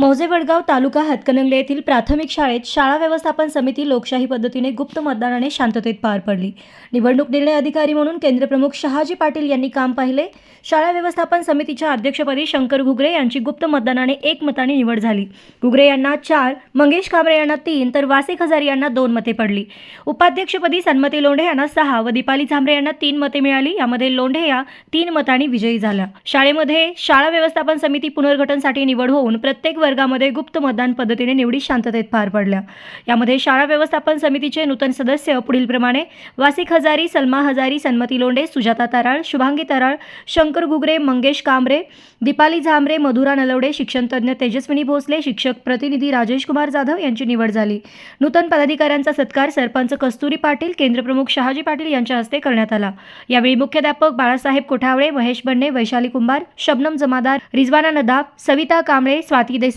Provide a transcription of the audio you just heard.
मौजे वडगाव तालुका हातकणंगले येथील प्राथमिक शाळेत शाळा व्यवस्थापन समिती लोकशाही पद्धतीने गुप्त मतदानाने शांततेत पार पडली. निवडणूक निर्णय अधिकारी म्हणून केंद्रप्रमुख शहाजी पाटील यांनी काम पाहिले. शाळा व्यवस्थापन समितीच्या अध्यक्षपदी शंकर घुगरे यांची गुप्त मतदानाने एक मताने निवड झाली. घुगरे यांना चार मंगेश कांबळे यांना तीन तर वासिक हजार यांना दोन मते पडली. उपाध्यक्षपदी सन्मती लोंढे यांना सहा व दीपाली झांबरे यांना तीन मते मिळाली. यामध्ये लोंढे या तीन मतांनी विजयी झाल्या. शाळेमध्ये शाळा व्यवस्थापन समिती पुनर्गठनसाठी निवड होऊन प्रत्येक वर्गामध्ये गुप्त मतदान पद्धतीने निवडी शांततेत पार पडल्या. यामध्ये शाळा व्यवस्थापन समितीचे नूतन सदस्य पुढीलप्रमाणे वासिक हजारी सलमा हजारी सन्मती लोंडे सुजाता तराळ शुभांगी तराळ शंकर घुगरे मंगेश कांबरे दीपाली झांबरे मधुरा नलवडे शिक्षणतज्ञ तेजस्विनी भोसले शिक्षक प्रतिनिधी राजेश कुमार जाधव यांची निवड झाली. नूतन पदाधिकाऱ्यांचा सत्कार सरपंच कस्तुरी पाटील केंद्रप्रमुख शहाजी पाटील यांच्या हस्ते करण्यात आला. यावेळी मुख्याध्यापक बाळासाहेब कोठावळे महेश बन्ने वैशाली कुंभार शबनम जमादार रिजवाना नदाब सविता कांबळे स्वाती देसाई